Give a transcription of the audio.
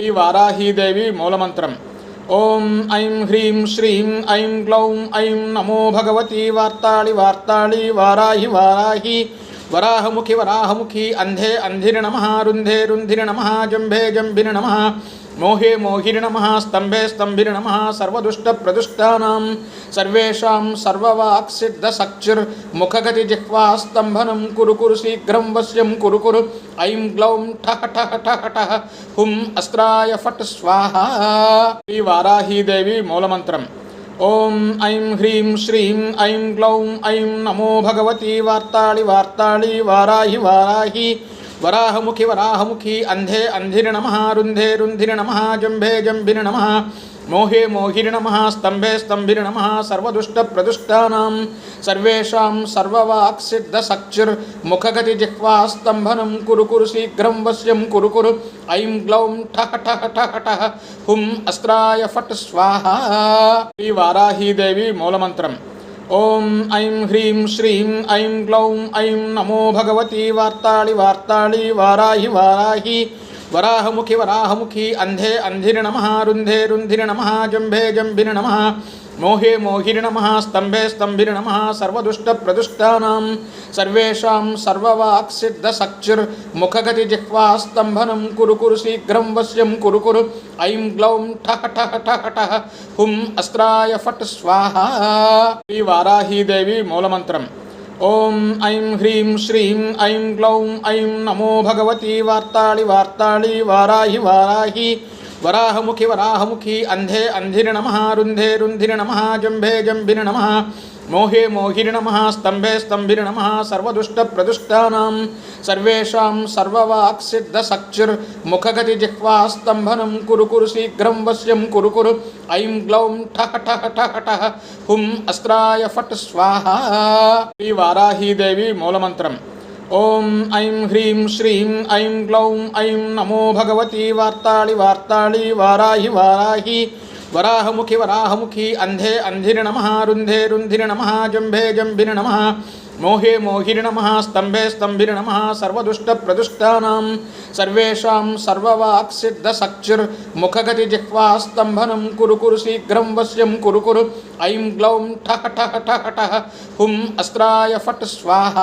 శ్రీ వారాహీదేవి మూలమంత్రం. ఓం ఐం హ్రీం శ్రీం ఐం గ్లౌం ఐం నమో భగవతి వార్తాళి వార్తాళి వారాహి వారాహి. వరాహముఖి వరాహముఖి అంధే అంధిరి నమ రుంధే రుంధిరి నమ జంభే జంభిరి నమ. మోహే మోహిరి నమ స్తంభే స్తంభిరి నమ సర్వదుష్ట ప్రదుష్టానాం సర్వేషాం సర్వవాక్ సిద్ధ సక్షుర్ ముఖగతి జిహ్వా స్తంభనం కురు కురు శీఘ్రం వశ్యం కురు కురు ఐం గ్లౌం ఠహ ఠహ ఠహ ఠహ హుం అస్త్రాయ ఫట్ స్వాహ. శ్రీ వారాహీదేవి మూలమంత్రం. ఓం ఐం హ్రీం శ్రీం ఐం గ్లౌం ఐం నమో భగవతి వార్తాళి వార్తాళి వారాహి వారాహి. వరాహముఖి వరాహముఖి అంధే అంధిరి నమ రుంధే రుంధిరి నమ జంభే జంభిరి నమ మోహే మోహిరి నమ స్తంభే స్తంభిరి నమ సర్వదుష్ట ప్రదుష్టానాం సర్వేషాం సర్వవాక్ సిద్ధ సక్షుర్ ముఖగతి జిహ్వా స్తంభనం కురు కురు శీఘ్రం వశ్యం కురు కురు ఐం గ్లౌం ఠహ ఠహ ఠహ ఠహ హుం అస్త్రాయ ఫట్ స్వాహ. శ్రీ వారాహీదేవి మూలమంత్రం. ఓం ఐం హ్రీం శ్రీం ఐం క్లౌం ఐం నమో భగవతి వార్తాళి వార్తాళి వారాహి వారాహి. వరాహముఖి వరాహముఖి అంధే అంధిరి నమ రుంధే రుంధిరి నమ జంభే జంభిరి నమ మోహే మోహిరి నమ స్తంభే స్తంభిరి నమ సర్వదుష్ట ప్రదుష్టానాం సర్వేషాం సర్వవాక్ సిద్ధ సక్షుర్ ముఖగతి జిహ్వా స్తంభనం కురు కురు శీఘ్రం వశ్యం కురు కురు ఐం గ్లౌం ఠహ ఠహ ఠహ ఠహ హుం అస్త్రాయ ఫట్ స్వాహ. శ్రీ వారాహీదేవి మూలమంత్రం. ఓం ఐం హ్రీం శ్రీం ఐం గ్లౌం ఐం నమో భగవతి వార్తాళి వార్తాళి వారాహి వారాహి. వరాహముఖి వరాహముఖి అంధే అంధిరి నమ రుంధే రుంధిరి నమ జంభే జంభిరి నమ మోహే మోహిరి నమ స్తంభే స్తంభిరి నమ సర్వదుష్ట ప్రదుష్టానాం సర్వేషాం సర్వవాక్ సిద్ధ సక్షుర్ ముఖగతి జిహ్వా స్తంభనం కురు కురు శీఘ్రం వశ్యం కురు కురు ఐం గ్లౌం ఠహ ఠహ ఠహ ఠహ హుం అస్త్రాయ ఫట్ స్వాహ. శ్రీ వారాహీదేవి మూలమంత్రం. ఓం ఐం హ్రీం శ్రీం ఐం గ్లౌం ఐం నమో భగవతి వార్తాళి వార్తాళి వారాహి వారాహి. వరాహముఖి వరాహముఖి అంధే అంధిరి నమ రుంధే రుంధిరి నమ జంభే జంభిరి నమ మోహే మోహిరి నమ స్తంభే స్తంభిరి నమ సర్వదుష్ట ప్రదుష్టానాం సర్వేషాం సర్వవాక్ సిద్ధ సక్షుర్ ముఖగతి జిహ్వా స్తంభనం కురు కురు శీఘ్రం వశ్యం కురు కురు ఐం గ్లౌం ఠహ ఠహ ఠహ ఠహ హుం అస్త్రాయ ఫట్ స్వాహ.